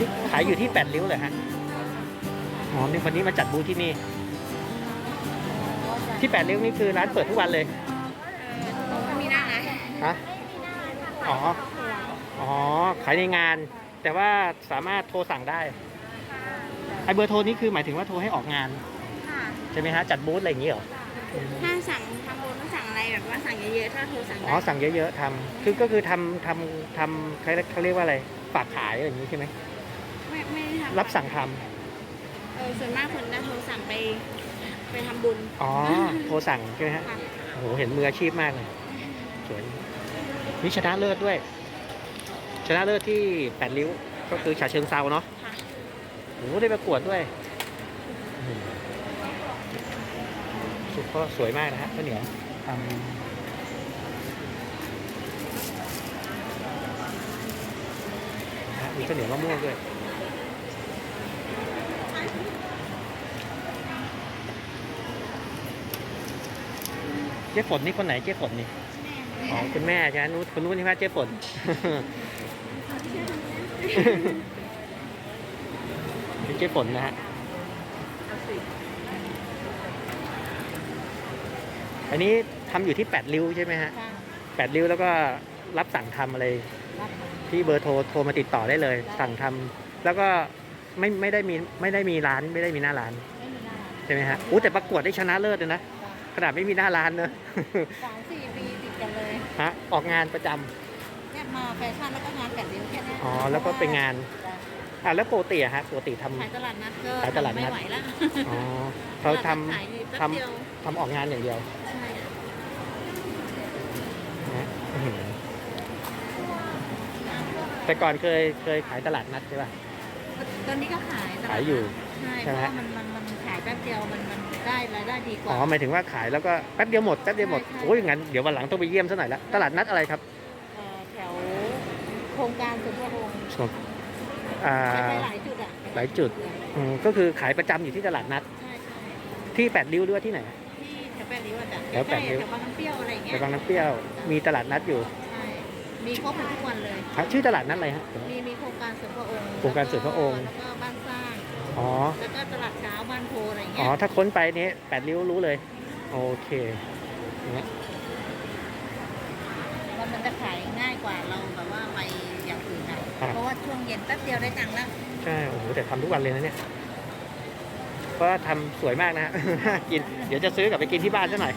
นี่ขายอยู่ที่แปดริ้วเลยฮะอ๋อนี่วันนี้มาจัดบูธที่นี่ ที่แปดริ้วนี่คือร้านเปิดทุกวันเลยไม่มีหน้าไงฮะอ๋อ อ๋อ ขายในงาน แต่ว่าสามารถโทรสั่งได้ไอเบอร์โทรนี้คือหมายถึงว่าโทรให้ออกงานค่ะใช่ไหมฮะจัดบูธอะไรอย่างนี้เหรอถ้าสั่งทำบุญต้องสั่งอะไรแบบว่าสั่งเยอะๆถ้าโทรสั่งอ๋อได้สั่งเยอะๆทำคือก็คือทำทำทำเขาเขาเรียกว่าอะไรฝากขายอะไรอย่างนี้ใช่ไหม ไม่ไม่ได้ทำรับสั่งทำเออส่วนมากคนจะโทรสั่งไป ไปทำบุญอ๋อ โทรสั่งใช่ไหมฮะ ค่ะโอ้โห เห็นมืออาชีพมากเลยสวยนี่ชนะเลิศด้วย ชนะเลิศที่แปดริ้ว ก็คือฉะเชิงเซาเนาะค่ะโอ้โหได้ประกวดด้วยอืมสุดก็สวยมากนะฮะข้าวเหนียวทำนะฮะ มีข้าวเหนียวมะม่วงด้วยเจ๊ฝนนี่คนไหนเจ๊ฝนนี่อ๋อคุณแม่ใช่ไหมนู้นคนนู้นใช่ไหมเจ๊ฝนนี่เจ๊ฝนนะฮะอันนี้ทำอยู่ที่แปดริ้วใช่ไหมฮะค่ะแปดริ้วแล้วก็รับสั่งทำอะไรรับ ที่เบอร์โทรโทรมาติดต่อได้เลย สั่งทำแล้วก็ไม่ไม่ได้มีไม่ได้มีร้านไม่ได้มีหน้าร้านไม่มีหน้าใช่ไหมฮะอู้แต่ประกวดได้ชนะเลิศเลยนะขนาดไม่มีหน้าร้านเนอะ สามสี่ปีติดกันเลยฮะออกงานประจำ เนี่ยมาแฟชั่นแล้วก็งานแปดริ้วแค่นี้อ๋อแล้วก็เป็นงาน จ้ะอะแล้วปกติอะฮะปกติทำ ขายตลาดนัดก็ขายตลาดนัด ไม่ไหวแล้วอ๋อเขาทขายดีแป๊บำทเดียวำทำออกงานอย่างเดียวใช่ นะอื้อหือ แต่ก่อนเคยเคยขายตลาดนัดใช่ป่ะ ตอนนี้ก็ขายตลดนัดขายอยู่ใช่ใช่เพไหมราะว่ามันมันมันขายแป๊บเดียวมันมันได้รายได้ดีกว่าอ๋อหมายถึงว่าขายแล้วก็แป๊บเดียวหมดแป๊บเดียวหมดใช่ใช่ โอ้ยอย่างนั้นเดี๋ยววันหลังต้องไปเยี่ยมซะหน่อยละตลาดนัดอะไรครับเอ่อแถวโครงการสุนทรวงศ์อ่า ไปหลายจุดอะหลายจุด อืมก็คือขายประจำอยู่ที่ตลาดนัดใช่ใช่ที่แปดริ้วด้วยที่ไหน ที่แถวแปดริ้วอะจ้ะแถวแปดริ้ว ใกล้ๆแถวบางน้ำเปรี้ยวอะไรอย่างเงี้ในยบางน้ำเปรี้ยวมีตลาดนัดอยู่ใช่ มีครบหมดทุกวันเลย ครับชื่อตลาดนัดอะไรฮะ มีมีโครงการสวนพระองค์โครงการสวนพระองค์ แล้วก็บ้านสร้าง อ๋อ แล้วก็ตลาดเช้าบ้านโพอะไรอย่างอ๋เงี้อย ถ้าค้นไปนี้แปดริ้วรู้เลย โอเคอย่างเงี้ยมันมันจะขายง่ายกว่าเราแบบว่าไปอย่างอื่นอะเพราะว่าช่วงเย็นแป๊บเดียวได้ตังค์แล้วใช่ โอ้โห แต่ทำทุกวันเลยนะเนี่ย เพราะว่าทำสวยมากนะฮะ น่ากิน เดี๋ยวจะซื้อกลับไปกินที่บ้านซะหน่อย